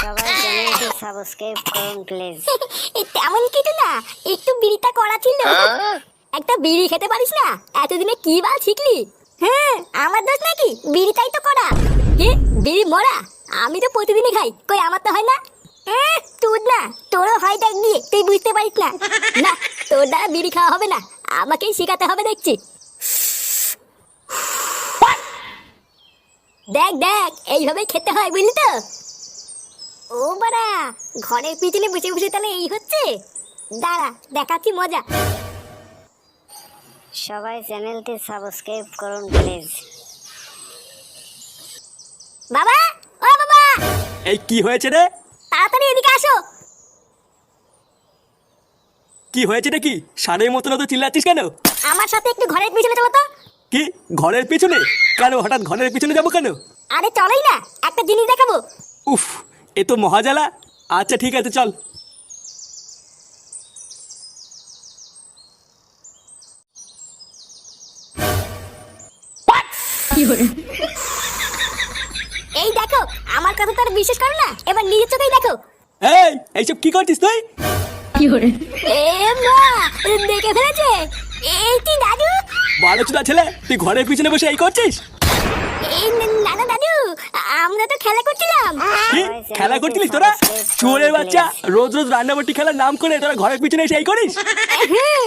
সবাই চ্যানেলটি সাবস্ক্রাইব করুন প্লিজ তেমন কিছু না একটু বিড়িটা করা ছিল। একটা বিড়ি খেতে পারিস না? এতদিনে কি বাল শিখলি? হ্যাঁ আমার দোষ নাকি? বিড়িটাই তো করা কি? বিড়ি মরা? আমি তো প্রতিদিনই খাই। কই আমার তো হয় না? এ, তোর না। তোরও হয় দেখ গিয়ে তুই বুঝতে পারিস না। না তোর দ্বারা বিড়ি খাওয়া হবে না। আমাকেই শেখাতে হবে দেখছি। দেখ দেখ এইভাবেই খেতে হয় বুঝলি তো? ও বাড়া ঘরের পিছনে বসে বসে তাহলে এই হচ্ছে? দাঁড়া দেখাচ্ছি মজা। সবাই চ্যানেলটি সাবস্ক্রাইব করুন প্লিজ বাবা ও বাবা! এই কি হয়েছে রে? তাড়াতাড়ি এদিকে আসো। কি হয়েছে রে কি? সারের মতন তো চিল্লাচ্ছিস কেন? আমার সাথে একটু ঘরের পিছনে চলো তো। কি? ঘরের পিছনে? কেন হঠাৎ ঘরের পিছনে যাব কেন? আরে চলোই না একটা জিনিস দেখাবো। উফ এ তো মহাজালা। আচ্ছা ঠিক আছে চল। এই দেখো আমার কথা তো আর বিশ্বাস করো না। এবার নিজের চোখেই দেখো। এই এইসব কি করছিস তুই? এ মা দেখে ফেলেছে। এই তুই দাদু? বারো চুদা ছেলে তুই ঘরের পিছনে বসে এই করছিস? এই নানা দাদু আমরা তো খেলা করছিলাম। কি? খেলা করছিলি তোরা? চোরের বাচ্চা রোজ রোজ রান্নাবাটি খেলার নাম করে তোরা ঘরের পিছনে এসে এই করিস? হ্যাঁ,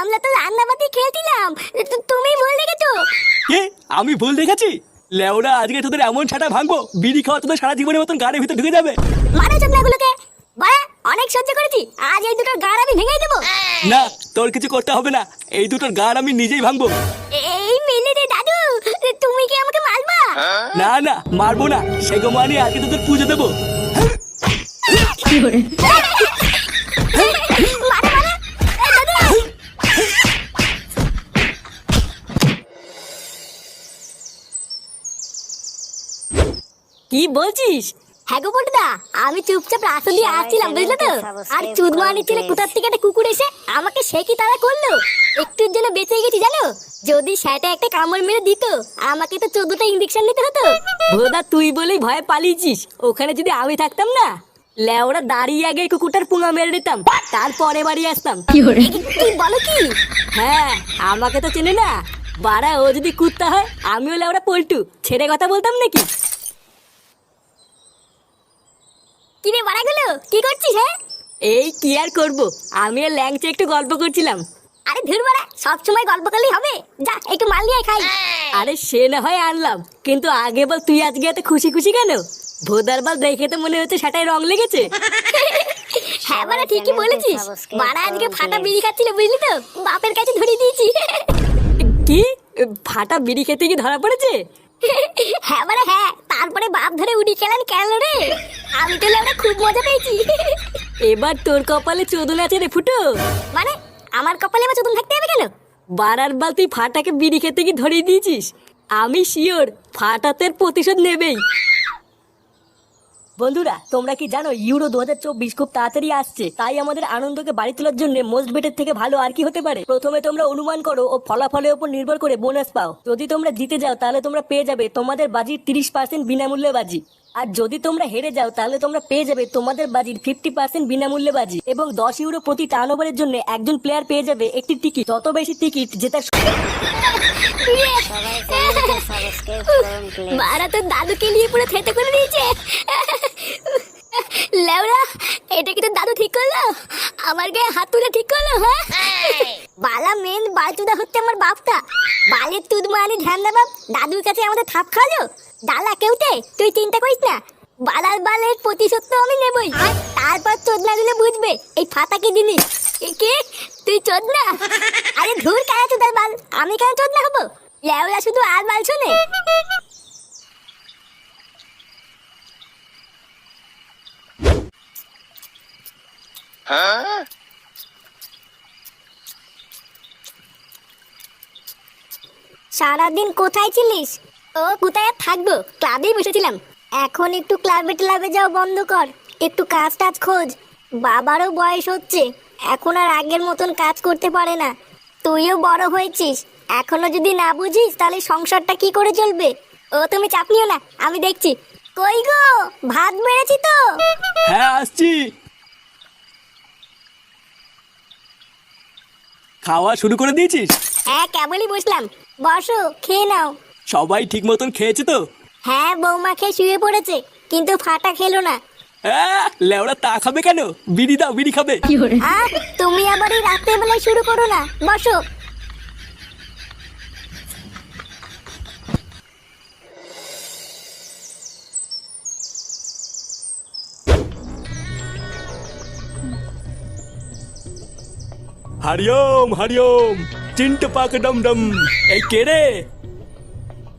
আমরা তো রান্নাবাটি খেলছিলাম। তুমি ভুল দেখেছ। কি? আমি ভুল দেখেছি? লেওরা আজকে তোদের এমন ছাটা ভাঙবো বিড়ি খাওয়া তোদের সারা জীবনের মতন গাড়ির ভিতরে ঢুকে যাবে। মারো চোদনাগুলোকে বাড়া অনেক সহ্য করেছি। আজ এই দুটোর গাড় আমি ভেঙে দেবো। না তোর কিছু করতে হবে না। এই দুটোর গাড় আমি নিজেই ভাঙবো। এই মিনিটে দাদু তুমি কি আমাকে মারবা? না না মারবো না। সেগো মানে আজকে তোদের পুজো দেবো। মারো মারো এই দাদু কি বলছিস? হ্যাঁ গো বটদা আমি চুপচাপ রাস্তা দিয়ে আসছিলাম বুঝলে তো? আর চুদমানি ছেলে কোথার থেকে একটা কুকুর এসে আমাকে সে কি তারা করল? একটুর জন্য বেঁচে গেছি জানো? যদি সেটা একটা কামড় মেরে দিত আমাকে তো চোদ্দটা ইঞ্জেকশন নিতে হতো। ভোদা তুই বলেই ভয়ে পালিয়েছিস। ওখানে যদি আমি থাকতাম না লেওরা দাঁড়িয়ে আগে কুকুরটার পুঙা মেরে দিতাম। তারপরে বাড়ি আসতাম। তুই বলো কি? হ্যাঁ আমাকে তো চেনে না। বাড়া ও যদি কুত্তা হয় আমিও লেওরা পল্টু। ছেড়ে কথা বলতাম নাকি? কিরে বাড়াগুলো কি করছিস হ্যাঁ? এই কি আর করব? আমি আর ল্যাংচে একটু গল্প করছিলাম। আরে ধুর বাড়া সবসময় গল্প করলেই হবে। যা একটু মাল নিয়ে খাই। আরে সে না হয় আনলাম কিন্তু আগে বল তুই আজকে এত খুশি খুশি কেন? ভোদার বল দেখে তো মনে হচ্ছে সেটাই রং লেগেছে। হ্যাঁ বাড়া ঠিকই বলেছিস। বাড়া আজকে ফাটা বিড়ি খাচ্ছিল বুঝলি তো? বাপের কাছে ধরিয়ে দিয়েছি। কি? ফাটা বিড়ি খেতে কি ধরা পড়েছে? হ্যাঁ মানে হ্যাঁ। তারপরে বাপ ধরে উড়ি খেলেন কেন রে? আমি তো আমরা খুব মজা পেয়েছি। এবার তোর কপালে চোদন আছে রে ফুটো। মানে আমার কপালে আমার চোদন থাকতে হবে কেন? বারার বাল তুই ফাটাকে বিড়ি খেতে কি ধরিয়ে দিয়েছিস? আমি শিওর ফাটাতের প্রতিশোধ নেবেই। বন্ধুরা, তোমরা কি জানো ইউরো দু হাজার চব্বিশ খুব তাড়াতাড়ি আসছে। তাই আমাদের আনন্দকে বাড়ি তোলার জন্য মোস্ট বেটের থেকে ভালো আর কি হতে পারে? প্রথমে তোমরা অনুমান করো ও ফলাফলের উপর নির্ভর করে বোনাস পাও। যদি তোমরা জিতে যাও, তাহলে তোমরা পেয়ে যাবে তোমাদের বাজি তিরিশ পার্সেন্ট বিনামূল্যে বাজি। আর যদি তোমরা হেরে যাও, তাহলে তোমরা পেয়ে যাবে তোমাদের বাজির ফিফটি পার্সেন্ট বিনামূল্যে বাজি এবং দশ ইউরো প্রতি টার্ন ওভারের জন্য একজন প্লেয়ার পেয়ে যাবে একটি টিকিট যত বেশি টিকিট প্লিজ মারা তো দাদুকে নিয়ে পুরো থেতে করে দিয়েছে। লেওরা, এটা কি তো দাদু ঠিক করল? আমার গায়ে হাত তুলে ঠিক করল হ্যাঁ? বালা মেন বালচুদা হচ্ছে আমার বাপটা। বালের তুদ মানি ধ্যান বাপ, দাদুর কাছে আমাদের থাপ খাওয়ালো? ডালা কেউতে তুই চিন্তা করিস না। বালার বালের প্রতিশোধ তো আমি নেবই। তারপর চোদনা দিলে বুঝবে এই ফাতা কি জিনিস? কে? তুই চোদনা? আরে ধুর কেন চোদার বাল? আমি কেন চোদনা হব? লেওরা শুধু আর বাল শোনে। সারাদিন কোথায় ছিলিস? ও কোথায় থাকব? ক্লাবেই বসেছিলাম। এখন একটু ক্লাবে ক্লাবে যাও বন্ধ কর। একটু কাজ টাজ খোঁজ। বাবারও বয়স হচ্ছে। এখন আর আগের মতন কাজ করতে পারে না। তুইও বড় হয়েছিস। এখনও যদি না বুঝিস তাহলে সংসারটা কি করে চলবে? ও তুমি চাপ নিও না আমি দেখছি। কই গো? ভাত বেড়েছি তো? হ্যাঁ আসছি। খাওয়া শুরু করে দিয়েছিস? হ্যাঁ কেবলই বসলাম। বসো খেয়ে নাও। সবাই ঠিক মতন খেয়েছে তো? হ্যাঁ বৌমা খেয়ে শুয়ে পড়েছে কিন্তু ফাটা খেলো না। হ্যাঁ লেওড়া তা খাবে কেন? বিড়ি দাও বিড়ি খাবে। আর তুমি আবার এই রাত্রে বেলায় শুরু করো না বসো। হারিওম হারিওম চিন্ট পাক ডম ডম। এই কে রে?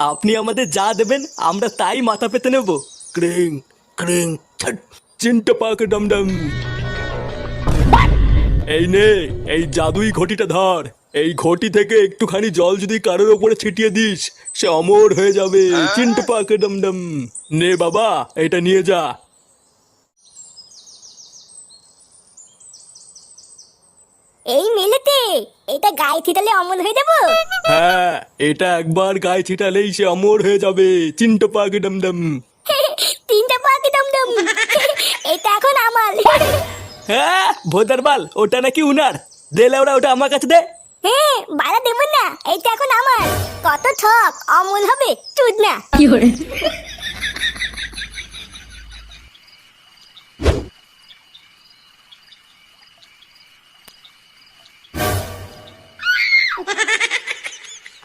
আপনি আমাদের যা দেবেন আমরা তাই মাথা পেতে নেব। ক্রিং ক্রিং ছট, চিন্তা পাক ডমডম। এই নে এই জাদুই ঘটিটা ধর। এই ঘটি থেকে একটুখানি জল যদি কারোর ওপরে ছিটিয়ে দিস সে অমর হয়ে যাবে। চিন্তা পাক ডমডম। নে বাবা এটা নিয়ে যা। এই মেলেতে এটা গায়ে থিতালে অমল হয়ে যাব? হ্যাঁ এটা একবার গায়ে ছিটালেই সে অমর হয়ে যাবে। চিন্তা পাক ডমডম। তিনটা পাখি দমদম এটা এখন আমার। হ্যাঁ ভোদারবাল ওটা নাকি উনার। দে ওরা ওটা আমার কাছে দে। হ্যাঁ বাড়া দেব না এটা এখন আমার। কত ঠক অমল হবে চুদ না।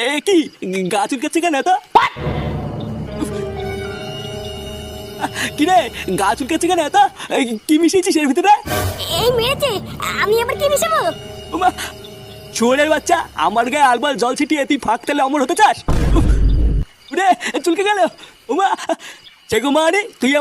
এ কি? গা চুলকাচ্ছে কেন এত? কি রে? গা চুলকাচ্ছে কেন এত? কি মিশিয়েছিস এর ভিতরে? এই মেরেছে। আমি আবার কি মিশাবো? চোরের বাচ্চা আমার গায়ে আলবাল জল ছিটিয়ে তুই ফাঁক তেলে অমর হতে চাস? রে চুলকে গেল। ওমা সে গো মা রে তুই